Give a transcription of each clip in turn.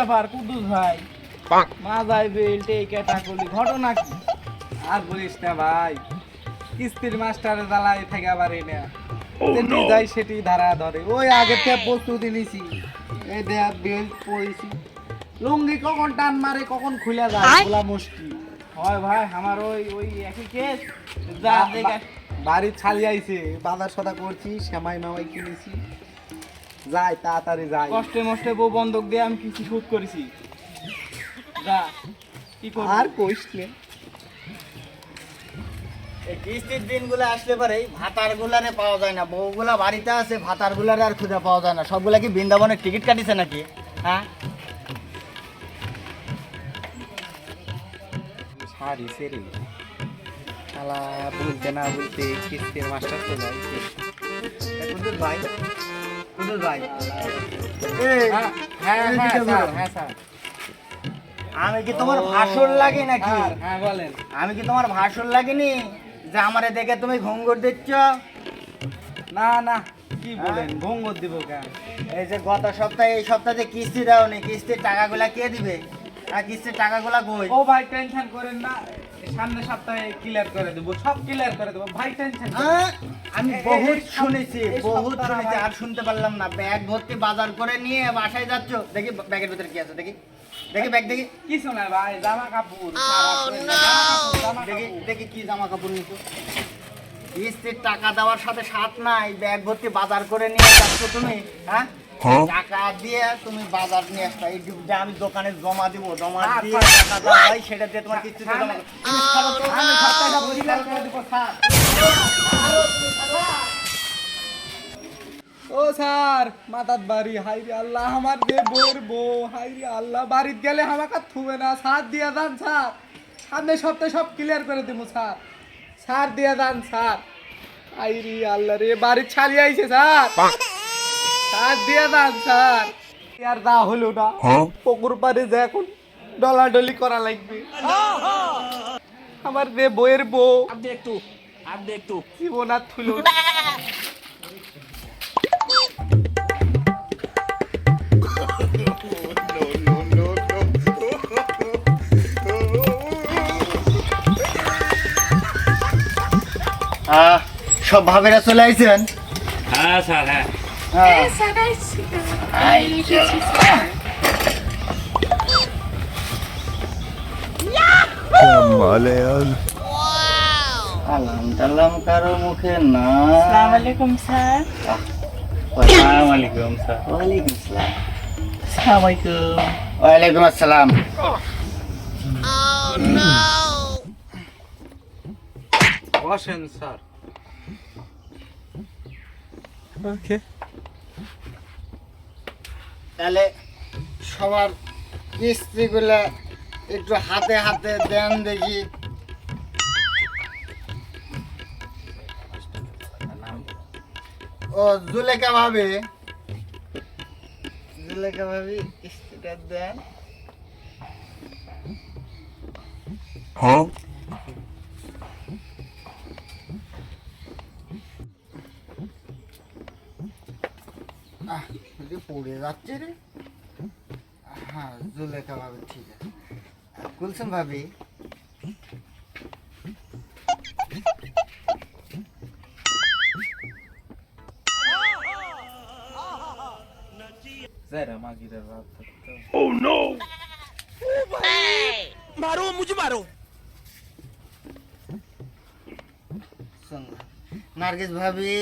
ব্যাপার কুদ্দুস ভাই। মাজাই বেল্ট এই ক্যাটাগরি ঘটনা কি? আর বলিস না ভাই কিস্তির মাস্টারের জ্বালায় থেকে যেটি যাই সেটি ধারা ধরে। ওই আগে থেকে প্রস্তুতি নিছি। এই দেয়া বেল্ট পরেছি লুঙ্গি কখন টান মারে কখন খুলে যায় খোলা মুশকিল। হয় ভাই আমার ওই ওই একই কেস যা দেখে বাড়ির ছালি আইছে বাজার সদা করছি শ্যামাই মামাই কিনেছি। যাই তাড়াতাড়ি যাই। কষ্টে মষ্টে বউ বন্ধক দিয়ে আমি কিছু শুট করেছি। যা কি করব? আর কইস নে। এই কিস্তির দিনগুলো আসলে পরে ভাতার গুলারে পাওয়া যায় না। বউগুলা বাড়িতে আছে ভাতার গুলারে আর খুঁজে পাওয়া যায় না। সবগুলা কি বৃন্দাবনের টিকিট কাটিছে নাকি? হ্যাঁ? সারি সেরি শালা বলতে না বলতে কিস্তির মাস্টার কুদুর ভাই ভাই। হ্যাঁ হ্যাঁ হ্যাঁ বলো। স্যার, হ্যাঁ স্যার। আমি কি তোমার ভাষণ লাগে নাকি? হ্যাঁ, বলেন। আমি কি তোমার ভাষণ লাগেনি? যে আমার দেখে তুমি ঘুঙ্গুর দিচ্ছ? না না কি বলেন ঘুঙ্গুর দিব কেন? এই যে গত সপ্তাহে এই সপ্তাহে কিস্তি দাওনি কিস্তির টাকাগুলা কে দিবে? কিস্তির টাকাগুলা কই? ও ভাই টেনশন করেন না। সামনের সপ্তাহে ক্লিয়ার করে দেবো সব ক্লিয়ার করে দেবো। ভাই টেনশন হ্যাঁ, আমি বহুত শুনেছি বহুত শুনেছি আর শুনতে পারলাম না। ব্যাগ ভর্তি বাজার করে নিয়ে বাসায় যাচ্ছ? দেখি ব্যাগের ভিতরে কি আছে দেখি। দেখি ব্যাগ দেখি। কিছু না ভাই? জামা কাপড় জামা দেখি দেখি কি জামা কাপড় নিছো। কিস্তির টাকা দেওয়ার সাথে সাথ নাই। ব্যাগ ভর্তি বাজার করে নিয়ে যাচ্ছ তুমি হ্যাঁ? টাকা দিয়ে তুমি বাজার নিয়ে আসবা। এই যে আমি দোকানে জমা দিব জমা দিয়ে টাকা দাও ভাই সেটা দিয়ে তোমার জমা স্যার ও স্যার মাতাত বাড়ি হাইরে আল্লাহ আমার যে বোর বউ হাইরে আল্লাহ বাড়িত গেলে আমাকে থুবে না। সার দিয়ে যান স্যার। সামনে সপ্তাহে সব ক্লিয়ার করে দেবো স্যার। সার দিয়ে যান স্যার। হাইরে আল্লাহ রে বাড়ির ছাড়ি আইছে স্যার। দিয়ে স্যার। আর দা হলো না পুকুর পাড়ে যে এখন ডলাডলি করা লাগবে। আমার যে বইয়ের বউ আপনি একটু আপনি একটু। জীবন আর থুলো সব ভাবেরা চলে আইছেন? হ্যাঁ স্যার হ্যাঁ। হ্যাঁ। আলাম টালাম কারো মুখে না আসসালামাইকুম স্যার আসসালামু আলাইকুম স্যার ওয়ালাইকুম আসসালাম আসসালামাইকুম ওয়ালাইকুম আসসালাম বসেন স্যার ওকে তাহলে সবার কিস্তিগুলো একটু হাতে হাতে দেন দেখি। ও জুলেখা ভাবি। জুলেখা ভাবি কিস্তিটা দেন। আহ, এটা পড়ে যাচ্ছে রে হ্যাঁ জুলেখা ভাবি ঠিক আছে কুলসুম ভাবি जरा मागिरा रात तक मारो मुझे मारो শোন নার্গিস ভাবি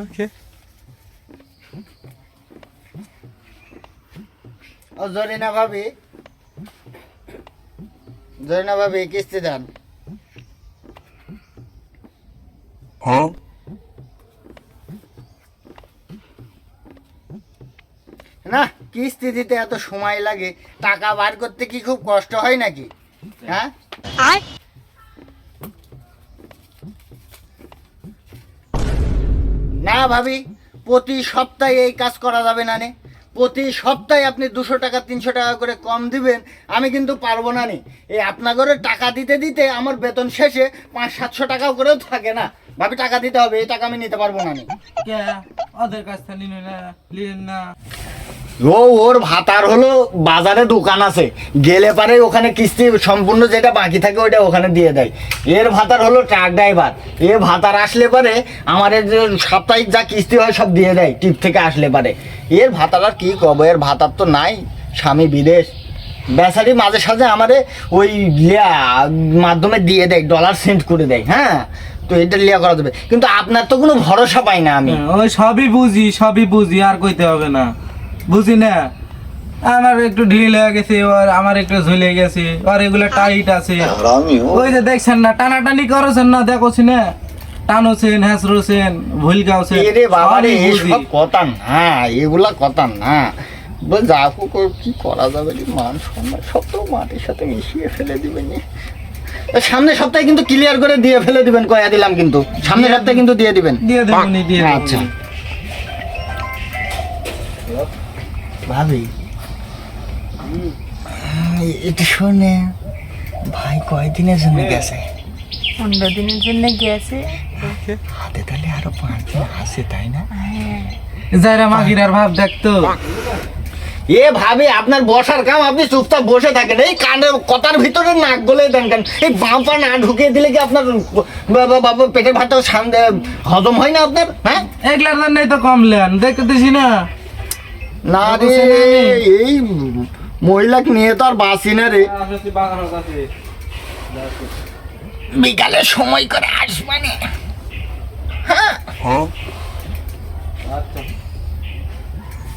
ओके ও জরিনা ভাবি। জরিনা ভাবি কিস্তি দেন। না কিস্তি দিতে এত সময় লাগে টাকা বার করতে কি খুব কষ্ট হয় নাকি? হ্যাঁ? ভাবি প্রতি সপ্তাহে এই কাজ করা যাবে না নে। প্রতি সপ্তাহে আপনি দুশো টাকা, তিনশো টাকা করে কম দিবেন, আমি কিন্তু পারব না নে। এই আপনাগরের টাকা দিতে দিতে আমার বেতন শেষে পাঁচ, সাতশো টাকাও করেও থাকে না। ভাবি, টাকা দিতে হবে, এই টাকা আমি নিতে পারব না নি। ওদের কাছ থেকে না। ও, ওর ভাতার হলো বাজারে দোকান আছে। গেলে পারে ওখানে কিস্তি সম্পূর্ণ যেটা বাকি থাকে ওইটা ওখানে দিয়ে দেয়। এর ভাতার হলো ট্রাক ড্রাইভার। এ ভাতার আসলে পারে আমার যে সাপ্তাহিক যা কিস্তি হয় সব দিয়ে দেয়, টিপ থেকে আসলে পারে। এর ভাতার আর কি কব এর ভাতার তো নাই, স্বামী বিদেশ। বেচারি মাঝে সাঝে আমারে ওই মাধ্যমে দিয়ে দেয় ডলার সেন্ড করে দেয় হ্যাঁ? তো এটা লিয়া করা যাবে। কিন্তু আপনার তো কোনো ভরসা পাই না আমি। ওই সবই বুঝি সবই বুঝি, আর কইতে হবে না। বুঝি না। আমার একটু ঢিল হয়ে গেছে ওর আমার একটু ঝুলে গেছে আর এগুলো টাইট আছে। ওই যে দেখছেন না টানাটানি করেছেন না দেখোছি না। টানোছেন হ্যাসরোছেন ভুল গাওছেন এরে বাবা রে এসব কথা না এগুলা কথা না। যা হোক কি করা যাবে মান সম্মান সব তো মাটির সাথে মিশিয়ে ফেলে দিবেন। সামনের সপ্তাহে কিন্তু ক্লিয়ার করে দিয়ে ফেলে দিবেন কয়া দিলাম কিন্তু। সামনের সপ্তাহে কিন্তু দিয়ে দিবেন। দিয়ে দেবনি দিয়ে আচ্ছা। ভাবি। এটা শোনে ভাই কয়দিনের জন্য গেছে? পনেরো দিনের জন্য গেছে। হাতে তাহলে আরও পাঁচ দিন আছে তাই না? হ্যাঁ। যাইরা মাগিরার ভাব দেখতো এ ভাবে আপনার বসার কাম আপনি চুপচাপ বসে থাকেন। এই কানের কথার ভিতরে নাক গলে দেন কেন? এই বাম পা না ঢুকিয়ে দিলে কি আপনার পেটের ভাতটা হজম হয় না আপনার? হ্যাঁ? এগুলার জন্যই তো কমলেন দেখতেছি না? না রে এই মহিলাকে নিয়ে তো আর বাঁচি না রে। বিকালে সময় করে আসবানে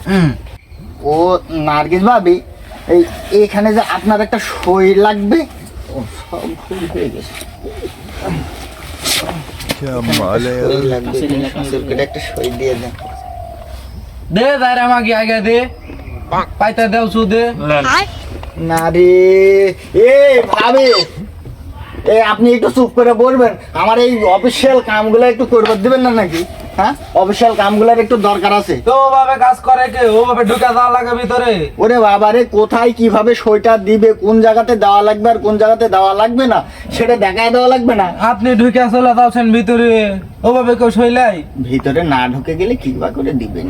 হুম। ও নার্গিস ভাবি এই এখানে যে আপনার একটা সই লাগবে ও সব ভুল হয়ে গেছে। একটা সই দিয়ে দেন। দে আগে দে। পাইতা দেও সুদে। না রে। এ ভাবে। এ আপনি একটু চুপ করে বলবেন। আমার এই অফিসিয়াল কামগুলো একটু করবার দিবেন না নাকি? হ্যাঁ? অফিসিয়াল কামগুলোর একটু দরকার আছে। তো ওভাবে কাজ করে কে? ওভাবে ঢুকা দেওয়া লাগে ভিতরে। ওরে বাবারে কোথায় কীভাবে সইটা দিবে কোন জায়গাতে দেওয়া লাগবে আর কোন জায়গাতে দেওয়া লাগবে না সেটা দেখায় দেওয়া লাগবে না। আপনি ঢুকে চলে যাচ্ছেন ভিতরে। ওভাবে কেউ শৈলাই ভিতরে না ঢুকে গেলে কিবা করে দিবেন?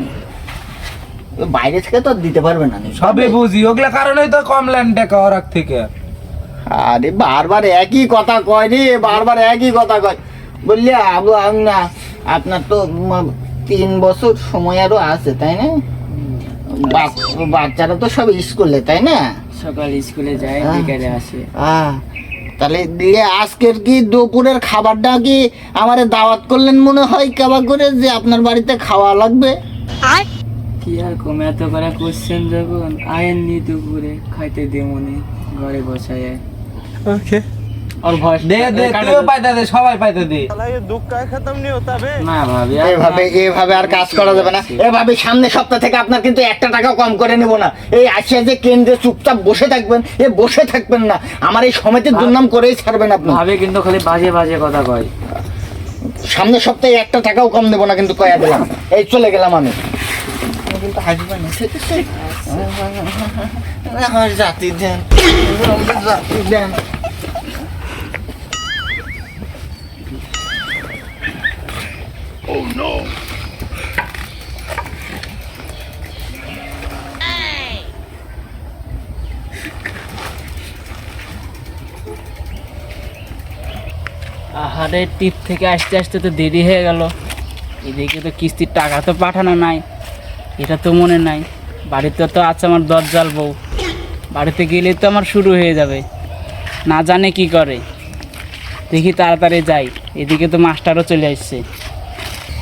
বাইরে থেকে তো আর দিতে পারবে না সবই বুঝি ওগুলা কারণেই তো কমলেন টাকা ওরাক থেকে। আরে বারবার একই কথা কয় রে বারবার একই কথা কয়। বললি আবু না আপনার তো তিন বছর সময় আরও আছে তাই না? বাচ- বাচ্চারা তো সব স্কুলে তাই না? সকাল স্কুলে যায় হ্যাঁ। বিকালে আসে। আহ, তাহলে দিয়ে আজকের কি দুপুরের খাবারটা কি আমারে দাওয়াত করলেন মনে হয় কেবা করে যে আপনার বাড়িতে খাওয়া লাগবে? কি আর কমে? এত করে কোশ্চেন যখন আয়েননি দুপুরে খাইতে দেমনি ঘরে বসায় ওর ভয় দে দে তুইও পাইতে দে সবাই পাইতে দে। না ভাবি আর এভাবে এভাবে আর কাজ করা যাবে না। এভাবে সামনে সপ্তাহ থেকে আপনার কিন্তু একটা টাকা কম করে নেব না। এই আসিয়া যে কেন্দ্রে চুপচাপ বসে থাকবেন এ বসে থাকবেন না। আমার এই সমিতির দুর্নাম করেই ছাড়বেন আপনি। ভাবে কিন্তু খালি বাজে বাজে কথা কয়। সামনের সপ্তাহে একটা টাকাও কম দেবো না কিন্তু কয়া দিলাম। এই চলে গেলাম আমি। কিন্তু না, আমার জাতি দেন। জাতি দেন। আহারে টিপ থেকে আসতে আসতে তো দেরি হয়ে গেল। এদিকে তো কিস্তির টাকা তো পাঠানো নাই। এটা তো মনে নাই। বাড়িতে তো আছে আমার দরজাল বউ। বাড়িতে গেলে তো আমার শুরু হয়ে যাবে। না জানে কি করে। দেখি তাড়াতাড়ি যাই। এদিকে তো মাস্টারও চলে আসছে।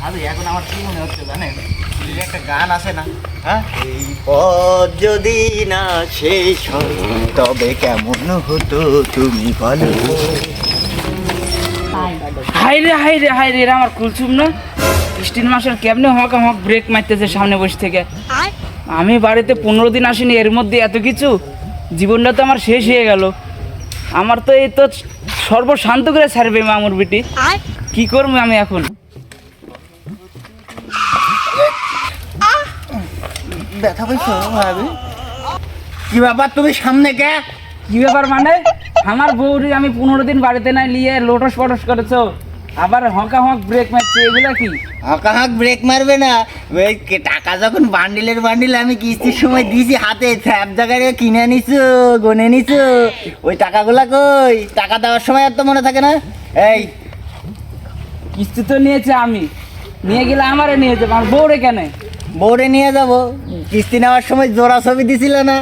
আরে এখন আমার কি মনে হচ্ছে জানেন? একটা গান আছে না হ্যাঁ? এই পথ যদি না শেষ হয় তবে কেমন হতো তুমি বলো? হাই রে হাই রে হাই রে এরা আমার কুলচুম না? স্টিল মাসের কেমনে হক হক ব্রেক মারতেছে সামনে বসে থেকে। আমি বাড়িতে পনেরো দিন আসিনি এর মধ্যে এত কিছু? জীবনটা তো আমার শেষ হয়ে গেল। আমার তো এই তো সর্বশান্ত করে ছাড়বে মামুর বিটি। কি করব আমি এখন? ব্যথা পাইছো ভাবি? কি ব্যাপার তুমি সামনে কে? কি ব্যাপার মানে? আমার বউরি আমি পনেরো দিন বাড়িতে নাই নিয়ে লোটস পটস করেছ। আবার হকা হক ব্রেক মারছে এগুলা কি? হাঁকা হাঁক ব্রেক মারবে না। ওই টাকা যখন বান্ডিলের বান্ডিল আমি কিস্তির সময় দিয়েছি হাতে স্যাপ জায়গায় কিনে নিছো গনে নিছো। ওই টাকাগুলা কই? টাকা দেওয়ার সময় আর তো মনে থাকে না? এই কিস্তি তো নিয়েছে আমি। নিয়ে গেলে আমারে নিয়েছে আমার বউরে কেন? বউরে নিয়ে যাব। কিস্তি নেওয়ার সময় জোড়া ছবি দিছিল না?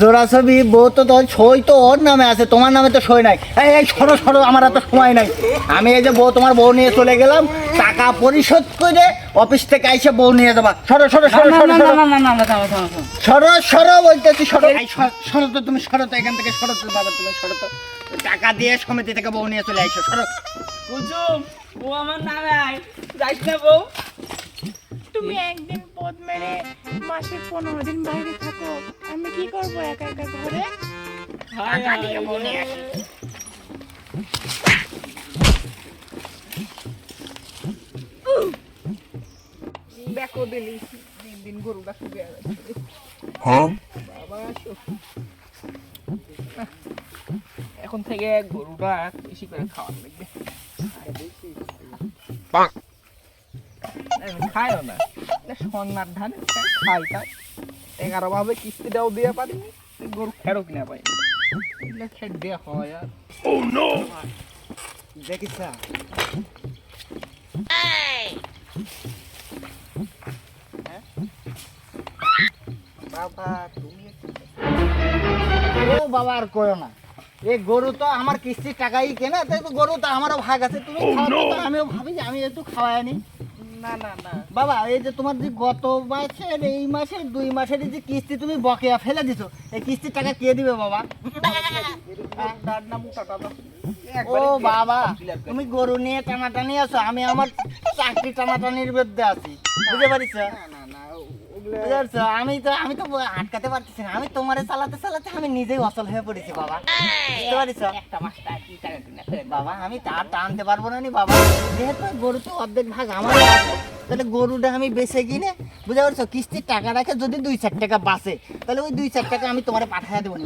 জোড়া ছবি বউ তো তোর সই তো ওর নামে আছে তোমার নামে তো সই নাই। এই এই সরো সরো আমার এত সময় নাই। আমি এই যে বউ তোমার বউ নিয়ে চলে গেলাম টাকা পরিশোধ করে অফিস থেকে আইসে বউ নিয়ে যাবা। সরো সরো সরো সরো না সরো। না না না না থামো থামো থামো সরো সরো বলতেছি সরো। সরো তো তুমি সরো তো এখান থেকে সরো তো বাবা তুমি সরো তো। টাকা দিয়ে সমিতি থেকে বউ নিয়ে চলে আইসো সরো। কুলসুম ও আমার নামে যাইস না বউ? তুমি একদিন পদ মেরে মাসের পনেরো দিন বাইরে থাকো। আমি কি করব একা একা ঘরে। দেখো দিলি। দিন দিন বাবা এখন থেকে গরুটা বেশি করে খাওয়ার লাগবে খায়ও না। সন্ন্যার ধান খাই তাই এগারো ভাবে কিস্তিটাও দিয়ে পারিনি গরু খেরো কিনা পাই খেট দেওয়া হয় আর। দেখিস বাবা তুমি ও বাবা আর করো না। এই গরু তো আমার কিস্তির টাকাই কেনা তাই তো গরু তো আমারও ভাগ আছে। তুমি খাওয়াতে আমিও ভাবি যে আমি একটু খাওয়াই নি না না না। বাবা এই যে তোমার যে গত মাসের এই মাসের দুই মাসের যে কিস্তি তুমি বকেয়া ফেলে দিছো এই কিস্তির টাকা কে দিবে বাবা? দাও। ও বাবা তুমি গরু নিয়ে টানাটানি আছো আমি আমার চাকরি টানাটানির বিরুদ্ধে আছি। বুঝতে পারিস? বুঝতে আমি তো আমি তো আটকাতে পারতেছি না। আমি তোমারে চালাতে চালাতে আমি নিজেই অচল হয়ে পড়েছি বাবা। বুঝতে পারিস একটা কি বাবা আমি তার টানতে পারব না নি বাবা। যেহেতু গরু তো অর্ধেক ভাগ আমার তাহলে গরুটা আমি বেছে কিনে বুঝতে পারছ? কিস্তির টাকা রাখে যদি দুই চার টাকা বাঁচে তাহলে ওই দুই চার টাকা আমি তোমার পাঠিয়ে দেবো নি।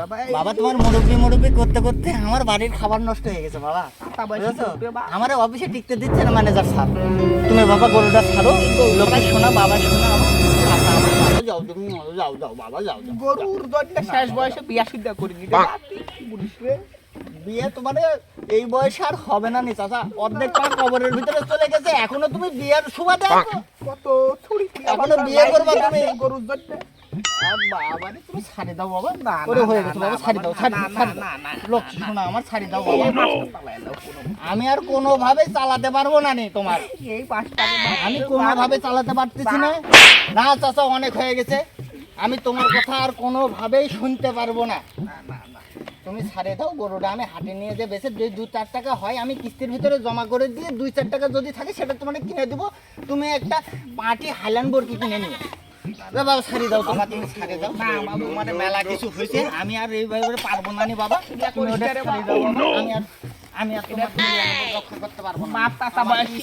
বাবা বাবা। তোমার মুরব্বি মুরব্বি করতে করতে আমার বাড়ির খাবার নষ্ট হয়ে গেছে বাবা। আমার অফিসে টিকতে দিচ্ছে না ম্যানেজার স্যার। তুমি বাবা গরুটা ছাড়ো। লোকের শোনা বাবা শোনা ভালো, যাও তুমি যাও যাও বাবা যাও গরুর দরটা শেষ বয়সে বিয়া সিদ্ধা করে? বিয়ে তোমার এই বয়স আর হবে না নি চাচা অর্ধেক টাকা কবরের ভিতরে চলে গেছে এখনও তুমি বিয়ের সুবাদে আছো কত ছুরি এখনও বিয়ে করবা তুমি? গরুর দরটা আর বাবা রে, তুমি ছাড়ি দাও বাবা না, ওরে না, হয়ে না, গেছে না, বাবা ছাড়ি দাও না, ছাড়ি না, দাও ছাড়ি না, দাও না, না, লোক শোনা আমার ছাড়ি দাও বাবা এই মাসটা পালায় দাও কোনো আমি আর কোনোভাবে চালাতে পারব না নি তোমার আমি কোনোভাবে চালাতে পারতেছি না না চাচা অনেক হয়ে গেছে আমি তোমার কথা আর কোনো ভাবেই শুনতে পারব না তুমি ছাড়ে দাও গরুটা আমি হাটে নিয়ে যে বেছে দুই দু চার টাকা হয় আমি কিস্তির ভিতরে জমা করে দিয়ে দুই চার টাকা যদি থাকে সেটা তোমার কিনে দেবো। তুমি একটা পাটি হাইল্যান্ড বোর্ড কিনে নিও। বাবা ছাড়ি দাও তোমার তুমি ছাড়ে দাও। না বাবা তোমার মেলা কিছু হয়েছে আমি আর এইভাবে পারব না নি বাবা। তুমি ওটা ছাড়ি দাও আমি আর আমি আর তোমার তুমি রক্ষা করতে পারব না। বাপ বয়সী।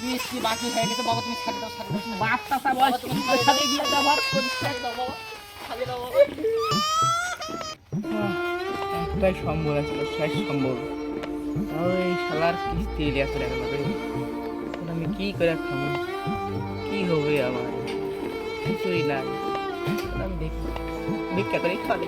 কিস্তি বাকি হয়ে গেছে বাবা তুমি ছাড়ি দাও ছাড়ি দাও বাপ বয়স। দিয়ে ছাড়ি দাও বাবা। ছাড়ি দাও বাবা। একটাই সম্বল আছে শেষ সম্বল। তাও এই শালার কিস্তি এত টাকা লাগে আমি কি করে খাব? কি হবে আমার? কিছুই নাই। আমি দেখি। ভিক্ষা করে খাওয়া